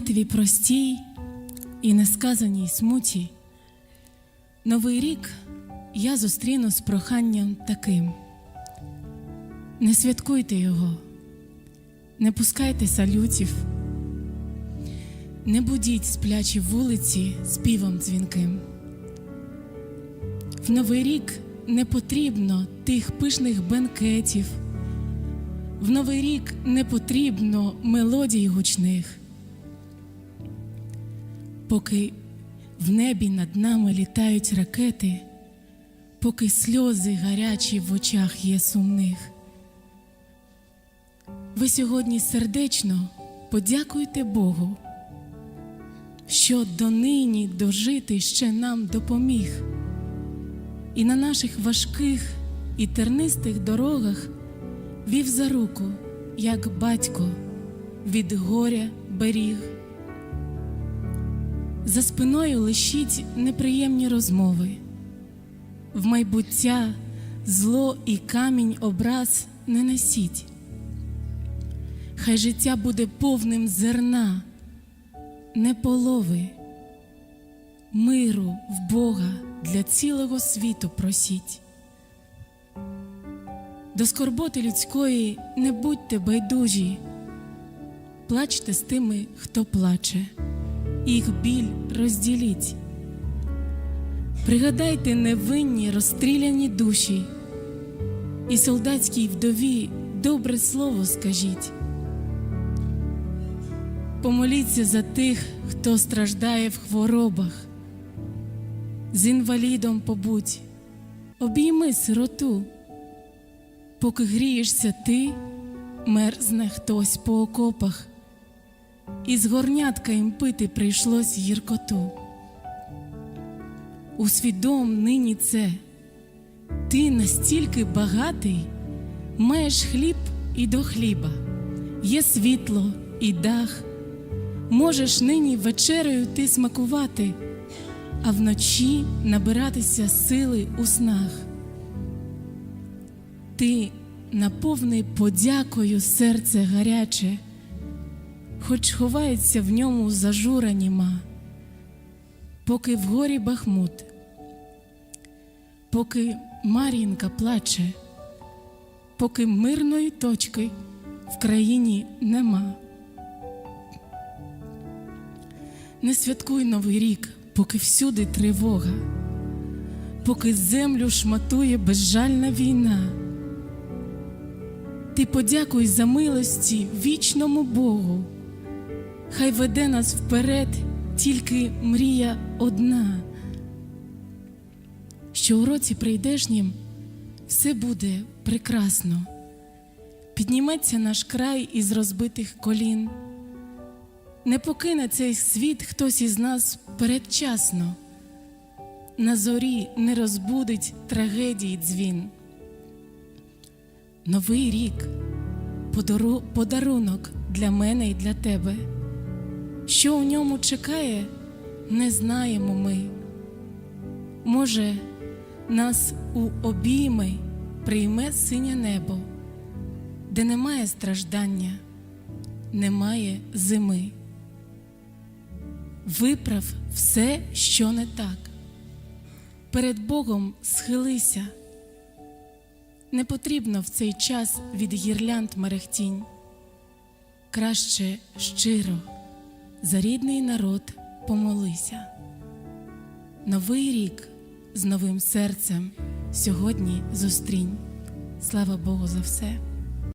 молитві простій і несказаній смуті. Новий рік я зустріну з проханням таким: не святкуйте його, не пускайте салютів, не будіть сплячі вулиці співом дзвінким. В новий рік не потрібно тих пишних бенкетів. В новий рік не потрібно мелодій гучних. Поки в небі над нами літають ракети, поки сльози гарячі в очах є сумних. Ви сьогодні сердечно подякуйте Богу, що донині дожити ще нам допоміг, і на наших важких і тернистих дорогах вів за руку, як батько, від горя беріг. За спиною лишіть неприємні розмови, в майбуття зло і камінь образ не несіть. Хай життя буде повним зерна, не полови, миру в Бога для цілого світу просіть. До скорботи людської не будьте байдужі, плачте з тими, хто плаче, їх біль розділіть. Пригадайте невинні розстріляні душі, і солдатській вдові добре слово скажіть. Помоліться за тих, хто страждає в хворобах, з інвалідом побудь, обійми сироту. Поки грієшся ти, мерзне хтось по окопах, і з горнятка їм пити прийшлось гіркоту. Усвідом нині це, ти настільки багатий, маєш хліб і до хліба, є світло і дах, можеш нині вечерею ти смакувати, а вночі набиратися сили у снах. Ти наповни подякою серце гаряче, хоч ховається в ньому зажура німа, поки в горі бахмут, поки Мар'їнка плаче, поки мирної точки в країні нема. Не святкуй новий рік, поки всюди тривога, поки землю шматує безжальна війна. Ти подякуй за милості вічному Богу, хай веде нас вперед тільки мрія одна, що у році прийдешнім все буде прекрасно, підніметься наш край із розбитих колін, не покине цей світ хтось із нас передчасно, на зорі не розбудить трагедії дзвін. Новий рік подару, подарунок для мене і для тебе. Що у ньому чекає, не знаємо ми. Може, нас у обійми прийме синє небо, де немає страждання, немає зими. Виправ все, що не так. Перед Богом схилися. Не потрібно в цей час від гірлянд мерехтінь. Краще щиро за рідний народ помолися. Новий рік з новим серцем сьогодні зустрінь. Слава Богу за все.